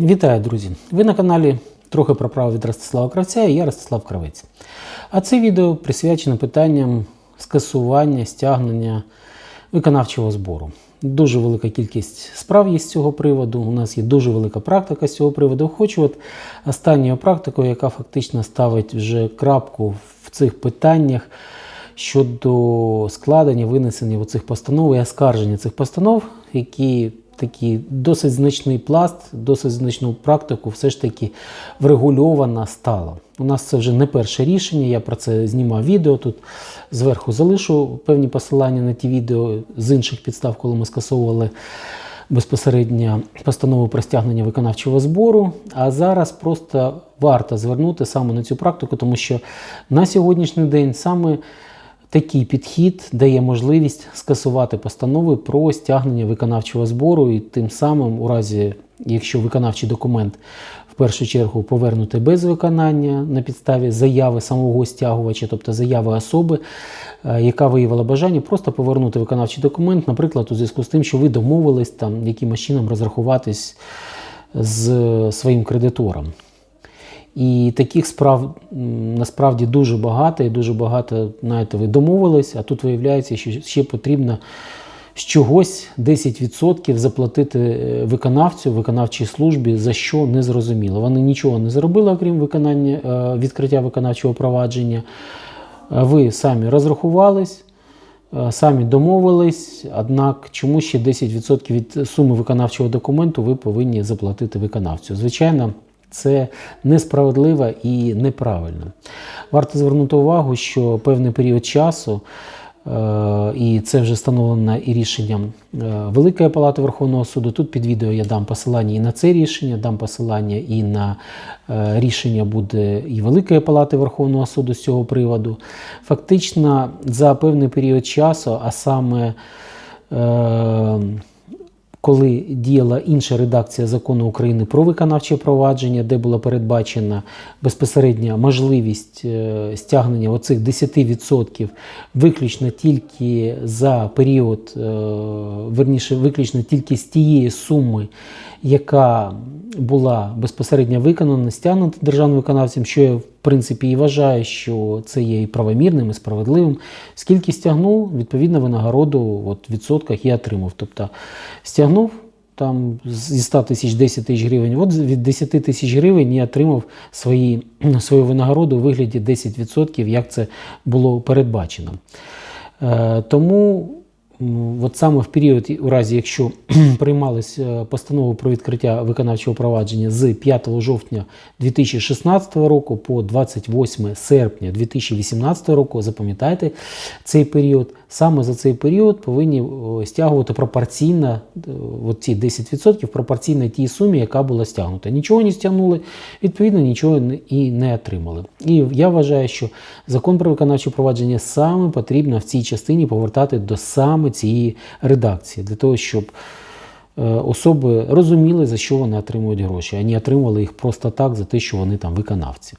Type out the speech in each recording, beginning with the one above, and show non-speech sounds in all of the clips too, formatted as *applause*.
Вітаю, друзі! Ви на каналі трохи про право від Ростислава Кравця і я Ростислав Кравець. А це відео присвячено питанням скасування, стягнення виконавчого збору. Дуже велика кількість справ є з цього приводу. У нас є дуже велика практика з цього приводу. Хочу от останньою практикою, яка фактично ставить вже крапку в цих питаннях щодо складення, винесення цих постанов і оскарження цих постанов, які такий досить значний пласт, досить значну практику все ж таки врегульована стала. У нас це вже не перше рішення, я про це знімав відео. Тут зверху залишу певні посилання на ті відео з інших підстав, коли ми скасовували безпосередньо постанову про стягнення виконавчого збору. А зараз просто варто звернути саме на цю практику, тому що на сьогоднішній день саме Такий підхід дає можливість скасувати постанови про стягнення виконавчого збору, і тим самим, у разі, якщо виконавчий документ в першу чергу повернути без виконання на підставі заяви самого стягувача, тобто заяви особи, е, яка виявила бажання, просто повернути виконавчий документ, наприклад, у зв'язку з тим, що ви домовились там якимось чином розрахуватись з своїм кредитором. І таких справ насправді дуже багато, і дуже багато, знаєте, ви домовились, а тут виявляється, що ще потрібно з чогось 10% заплатити е, виконавцю, виконавчій службі, за що не зрозуміло. Вони нічого не зробили, окрім виконання е, відкриття виконавчого провадження. Ви самі розрахувались. Е, самі домовились, однак чому ще 10% від суми виконавчого документу ви повинні заплатити виконавцю? Звичайно, це несправедливо і неправильно. Варто звернути увагу, що певний період часу, е, і це вже встановлено і рішенням е, Великої Палати Верховного суду. Тут під відео я дам посилання і на це рішення, дам посилання і на е, рішення буде і Великої Палати Верховного суду з цього приводу. Фактично, за певний період часу, а саме коли діяла інша редакція закону України про виконавче провадження, де була передбачена безпосередня можливість е, стягнення оцих 10% виключно тільки за період, е, верніше, виключно тільки з тієї суми, яка була безпосередньо виконана, стягнута державним виконавцем, що я в принципі і вважаю, що це є і правомірним, і справедливим. Скільки стягнув, відповідно, винагороду от, в відсотках я отримав. Тобто стягнув там зі 100 тисяч 10 тисяч гривень. От від 10 тисяч гривень я отримав свої, *clears throat* свою винагороду у вигляді 10%, як це було передбачено. Е, тому От саме в період, у разі, якщо *clears throat* приймалась постанови постанова про відкриття виконавчого провадження з 5 жовтня 2016 року по 28 серпня 2018 року, запам'ятайте цей період, саме за цей період повинні стягувати пропорційно от ці 10% пропорційно тій сумі, яка була стягнута. Нічого не стягнули, відповідно, нічого і не отримали. І я вважаю, що закон про виконавче провадження саме потрібно в цій частині повертати до саме цієї редакції, для того, щоб е, особи розуміли, за що вони отримують гроші, а не отримували їх просто так за те, що вони там виконавці.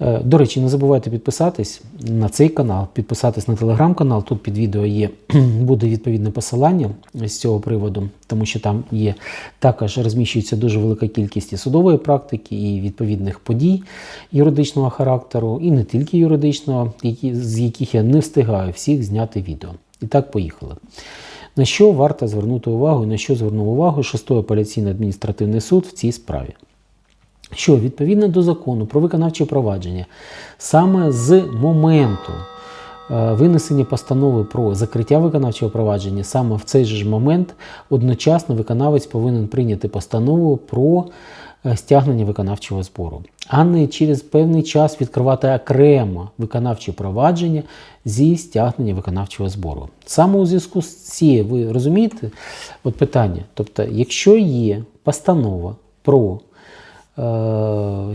Е, до речі, не забувайте підписатись на цей канал, підписатись на телеграм-канал. Тут під відео є *clears throat* буде відповідне посилання з цього приводу, тому що там є також розміщується дуже велика кількість і судової практики, і відповідних подій юридичного характеру, і не тільки юридичного, які, з яких я не встигаю всіх зняти відео. І так, поїхали. На що варто звернути увагу і на що звернув увагу 6-й апеляційний адміністративний суд в цій справі? Що відповідно до закону про виконавче провадження, саме з моменту е, винесення постанови про закриття виконавчого провадження, саме в цей же ж момент одночасно виконавець повинен прийняти постанову про е, стягнення виконавчого збору, а не через певний час відкривати окремо виконавче провадження зі стягнення виконавчого збору. Саме у зв'язку з цією, ви розумієте, от питання. Тобто, якщо є постанова про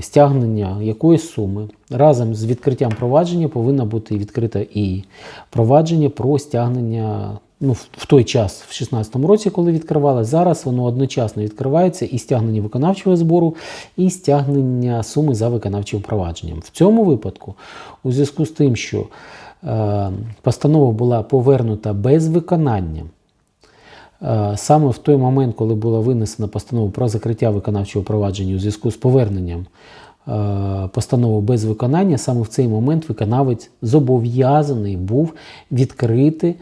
стягнення якоїсь суми. Разом з відкриттям провадження повинно бути відкрите і провадження про стягнення. Ну, в той час, в 2016 році, коли відкривали, зараз воно одночасно відкривається і стягнення виконавчого збору, і стягнення суми за виконавчим провадженням. В цьому випадку, у зв'язку з тим, що е, постанова була повернута без виконання, Е, Саме в той момент, коли була винесена постанова про закриття виконавчого провадження у зв'язку з поверненням е, постанови без виконання, саме в цей момент виконавець зобов'язаний був відкрити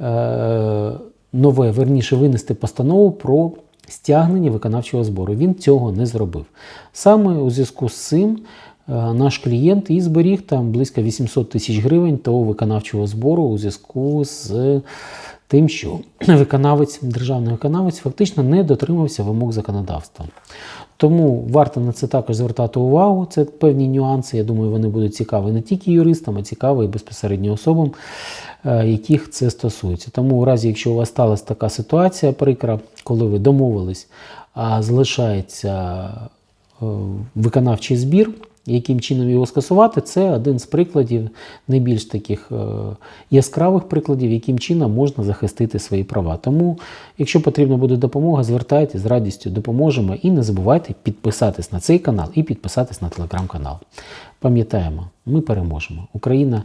е, нове, верніше винести постанову про стягнення виконавчого збору. Він цього не зробив. Саме у зв'язку з цим е, наш клієнт і зберіг там близько 800 тисяч гривень того виконавчого збору у зв'язку з тим, що *clears throat* виконавець, державний виконавець фактично не дотримався вимог законодавства. Тому варто на це також звертати увагу. Це певні нюанси. Я думаю, вони будуть цікаві не тільки юристам, а цікаві і безпосередньо особам, е, яких це стосується. Тому, у разі, якщо у вас сталася така ситуація прикра, коли ви домовились, а залишається е, виконавчий збір, яким чином його скасувати, це один з прикладів, найбільш таких е, яскравих прикладів, яким чином можна захистити свої права. Тому, якщо потрібна буде допомога, звертайтесь з радістю допоможемо і не забувайте підписатись на цей канал і підписатись на телеграм-канал. Пам'ятаємо, ми переможемо. Україна,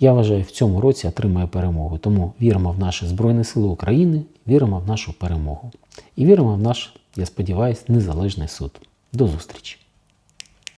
я вважаю, в цьому році отримає перемогу. Тому віримо в наші Збройні Сили України, віримо в нашу перемогу. І віримо в наш, я сподіваюся, незалежний суд. До зустрічі!